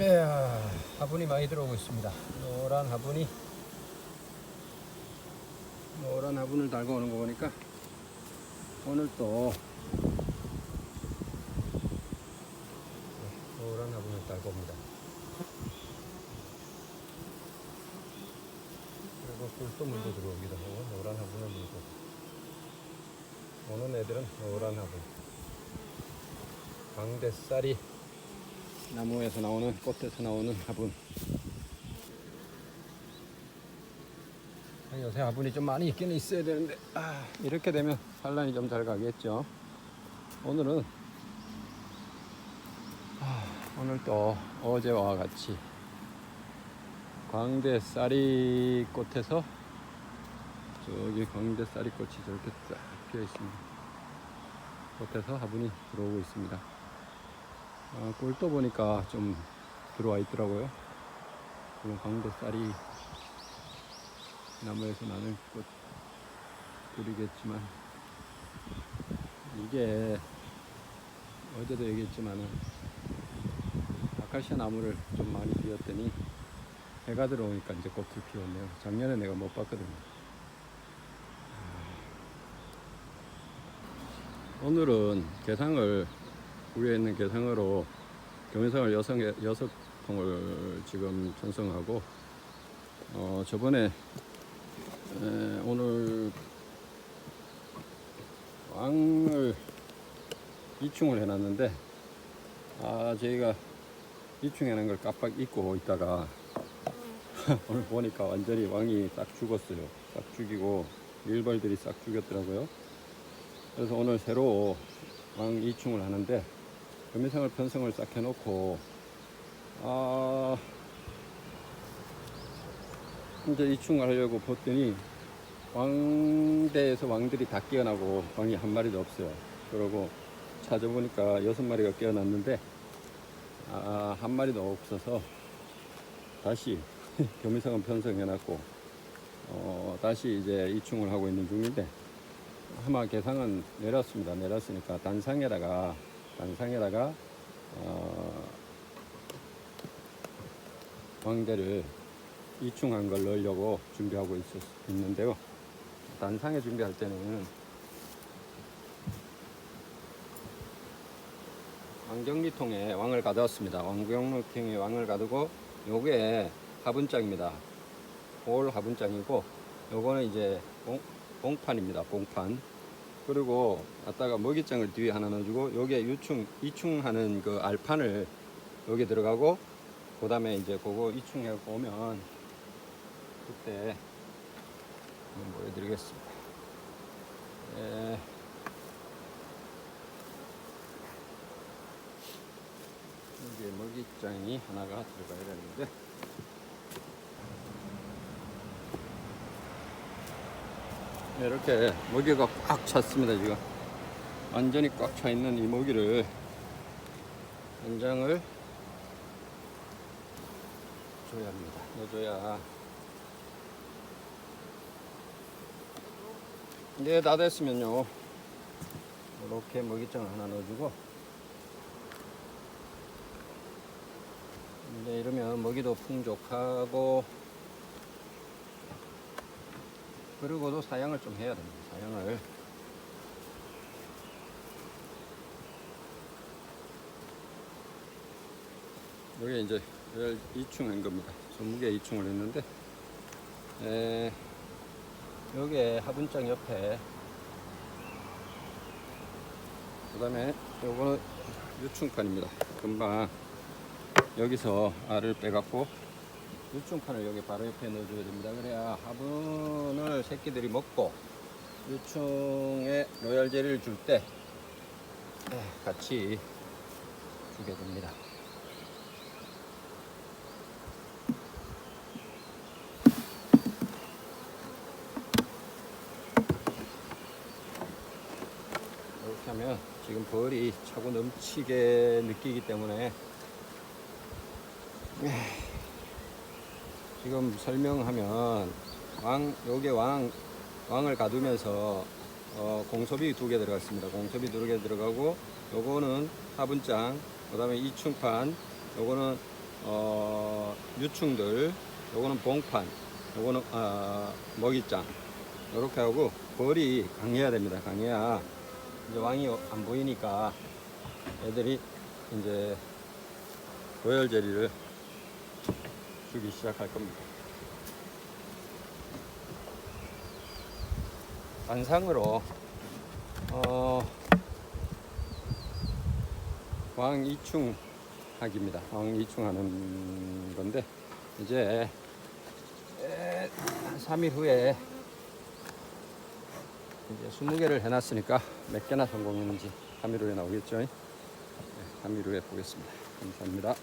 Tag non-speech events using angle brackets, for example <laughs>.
예, 화분이 많이 들어오고 있습니다. 노란 화분이 노란 화분을 달고 오는 거 보니까 오늘 또 노란 화분을 달고 옵니다. 그리고 꿀도 물고 하고 노란 화분을 물고 오는 애들은 노란 화분 광대살이 나무에서 나오는 꽃에서 나오는 화분. 아, 요새 화분이 좀 많이 있기는 있어야 되는데 아, 이렇게 되면 산란이 좀 잘 가겠죠. 오늘은 아, 오늘 또 어제와 같이 광대 쌀이 꽃에서 저기 광대 쌀이 꽃이 저렇게 쫙 피어 있습니다. 꽃에서 화분이 들어오고 있습니다 아, 꿀도 보니까 좀 들어와 있더라고요. 물론 광대쌀이 나무에서 나는 꽃 꿀이겠지만 이게 어제도 얘기했지만은 아카시아 나무를 좀 많이 비웠더니 해가 들어오니까 이제 꽃을 피웠네요. 작년에 내가 못 봤거든요. 아. 오늘은 개상을 위에 있는 개상으로 경인상을 여섯, 통을 지금 전송하고 어, 저번에 에, 오늘 왕을 이충을 해놨는데 아 저희가 이충해놓은 걸 깜빡 잊고 있다가 <laughs> 오늘 보니까 완전히 왕이 싹 죽었어요. 싹 죽이고 일벌들이 싹 죽였더라고요. 그래서 오늘 새로 왕 이충을 하는데 금이상을 편성을 싹 해놓고 아 이제 이충을 하려고 봤더니 왕대에서 왕들이 다 깨어나고 왕이 한 마리도 없어요. 그러고 찾아보니까 여섯 마리가 깨어났는데 아, 한 마리도 없어서 다시 <laughs> 겸이상은 편성해놨고 어, 다시 이제 이충을 하고 있는 중인데 아마 개상은 내렸습니다. 내렸으니까 단상에다가 단상에다가 어, 왕대를 이충한 걸 넣으려고 준비하고 있었, 있는데요. 단상에 준비할 때는 왕경리통에 왕을 가져왔습니다. 왕경리통에 왕을 가두고 요게 화분장입니다. 홀 화분장이고 요거는 이제 봉, 봉판입니다. 봉판. 그리고 갖다가 먹이장을 뒤에 하나 넣어주고 여기에 유충 이충하는 그 알판을 여기 들어가고 그 다음에 이제 그거 이충해 오면 그때 보여드리겠습니다. 예. 여기에 먹이장이 하나가 들어가야 되는데 이렇게 먹이가 꽉 찼습니다 지금. 완전히 꽉 차 있는 이 먹이를 연장을 줘야 합니다. 넣어줘야. 이제 다 됐으면요. 이렇게 먹이장을 하나 넣어주고. 이제 이러면 먹이도 풍족하고 그리고도 사양을 좀 해야 됩니다. 사양을. 여기 이제 열 이충한 겁니다. 20개 이충을 했는데, 에, 여기에 화분장 옆에, 그 다음에 요거는 유충판입니다. 금방 여기서 알을 빼갖고 유충판을 여기 바로 옆에 넣어줘야 됩니다. 그래야 화분을 새끼들이 먹고 유충에 로얄 젤리를 줄 때 같이 주게 됩니다. 이렇게 하면 지금 벌이 차고 넘치게 느끼기 때문에 지금 설명하면 왕 요게 왕 왕을 가두면서 어, 공소비 두 개 들어갔습니다. 공소비 두 개 들어가고 요거는 화분장 그다음에 이충판 요거는 어, 유충들, 요거는 봉판, 요거는 아, 먹이장 이렇게 하고 벌이 강해야 됩니다. 강해야 이제 왕이 안 보이니까 애들이 이제 고열 제리를 주기 시작할 겁니다. 관상으로 어, 왕 이충 하기입니다. 왕 이충 하는 건데 이제 에, 한 3일 후에 이제 20개를 해놨으니까 몇 개나 성공했는지 3일 후에 나오겠죠. 네, 3일 후에 보겠습니다. 감사합니다.